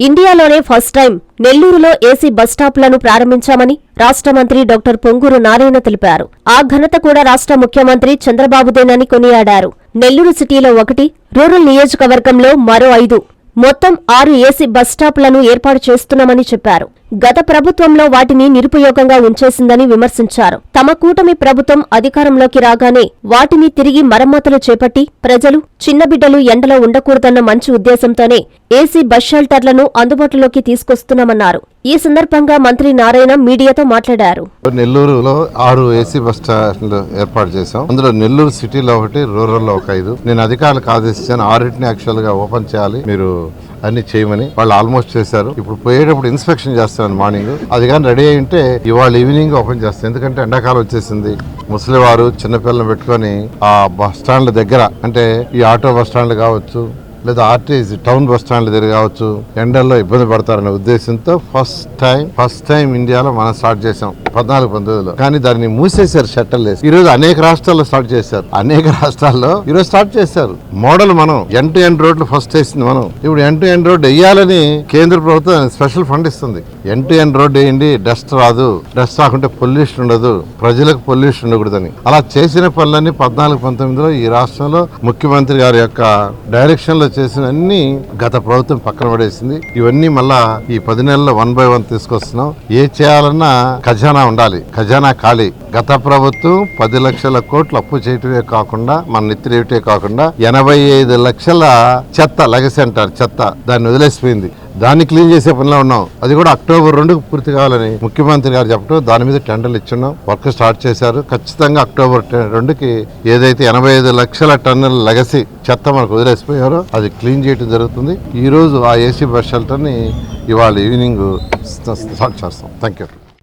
ఇండియాలోనే first time నెల్లూరులో AC బస్టాప్లను ప్రారంభించామని రాష్ట్ర మంత్రి డాక్టర్ పొంగూరు నారాయణ తెలిపారు. ఆ ఘనత కూడా రాష్ట్ర ముఖ్యమంత్రి చంద్రబాబుదేనని కొనియాడారు. నెల్లూరు సిటీలో ఒకటి రూరల్ నియోజకవర్గంలో మరో ఐదు. మొత్తం ఆరు ఏసీ బస్టాప్లను ఏర్పాటు చేస్తున్నామని చెప్పారు. గత ప్రభుత్వంలో వాటిని నిరుపయోగంగా ఉంచేసిందని విమర్శించారు. తమ కూటమి ప్రభుత్వం అధికారంలోకి రాగానే వాటిని తిరిగి మరమ్మతులు చేపట్టి ప్రజలు చిన్న బిడ్డలు ఎండలో ఉండకూడదన్న మంచి ఉద్దేశంతోనే ఏసీ బస్ షెల్టర్లను అందుబాటులోకి తీసుకొస్తున్నామన్నారు. ఈ సందర్భంగా మంత్రి నారాయణ మీడియాతో మాట్లాడారు. నెల్లూరులో ఆరు ఏసీ బస్ స్టాండ్లు ఏర్పాటు చేశాం. అందులో నెల్లూరు సిటీలో ఒకటి రూరల్లో ఒక ఐదు. నేను అధికారులకు ఆదేశించాను. ఆరిటిని యాక్చువల్గా ఓపెన్ చేయాలి. మీరు అన్ని చేయమని వాళ్ళు ఆల్మోస్ట్ చేశారు. ఇప్పుడు పోయేటప్పుడు ఇన్స్పెక్షన్ చేస్తున్నాను మార్నింగ్ అది కానీ రెడీ అయి ఉంటే ఇవాళ ఈవినింగ్ ఓపెన్ చేస్తాను ఎందుకంటే ఎండాకాలం వచ్చేసింది. ముసలివారు చిన్నపిల్లలు పెట్టుకొని ఆ బస్ స్టాండ్ల దగ్గర అంటే ఈ ఆటో బస్ స్టాండ్లు కావచ్చు లేదా ఆర్టీసీ టౌన్ బస్ స్టాండ్ల దగ్గర కావచ్చు ఎండల్లో ఇబ్బంది పడతారనే ఉద్దేశంతో ఫస్ట్ టైం ఫస్ట్ టైం ఇండియాలో మనం స్టార్ట్ చేసాం పద్నాలుగు పంతొమ్మిదిలో. కానీ దాన్ని మూసేశారు షట్టల్ వేసి. ఈ రోజు అనేక రాష్ట్రాల్లో స్టార్ట్ చేశారు. అనేక రాష్ట్రాల్లో ఈ రోజు స్టార్ట్ చేశారు. మోడల్ మనం ఎన్ టు ఎండ్ రోడ్లు ఫస్ట్ వేసింది మనం. ఇప్పుడు ఎన్ టు ఎండ్ రోడ్ వేయాలని కేంద్ర ప్రభుత్వం స్పెషల్ ఫండ్ ఇస్తుంది. ఎన్ టు ఎండ్ రోడ్ వేయండి డస్ట్ రాదు. డస్ట్ రాకుంటే పొల్యూషన్ ఉండదు. ప్రజలకు పొల్యూషన్ ఉండకూడదని. అలా చేసిన పనులన్నీ పద్నాలుగు పంతొమ్మిదిలో ఈ రాష్ట్రంలో ముఖ్యమంత్రి గారి యొక్క డైరెక్షన్లో చేసిన అన్ని గత ప్రభుత్వం పక్కన పడేసింది. ఇవన్నీ మళ్ళా ఈ పది నెలల్లో వన్ బై వన్ తీసుకొస్తున్నాం. ఏ చేయాలన్నా ఖజానా ఉండాలి. ఖజానా ఖాళీ. గత ప్రభుత్వం పది లక్షల కోట్లు అప్పు చేయటమే కాకుండా మన నెత్తిరేయటే కాకుండా ఎనభై ఐదు లక్షల చెత్త లెగసీ అంటారు చెత్త దాన్ని వదిలేసిపోయింది. దాన్ని క్లీన్ చేసే పనిలో ఉన్నాం. అది కూడా అక్టోబర్ రెండుకు పూర్తి కావాలని ముఖ్యమంత్రి గారు చెప్పడం దాని మీద టెండర్లు ఇచ్చున్నాం. వర్క్ స్టార్ట్ చేశారు. ఖచ్చితంగా అక్టోబర్ రెండుకి ఏదైతే ఎనభై ఐదు లక్షల టన్నుల లెగసీ చెత్త మనకు వదిలేసిపోయారో అది క్లీన్ చేయడం జరుగుతుంది. ఈరోజు ఆ ఏసీ బస్ షెల్టర్ని ఇవాళ ఈవినింగ్ స్టార్ట్ చేస్తాం. Thank you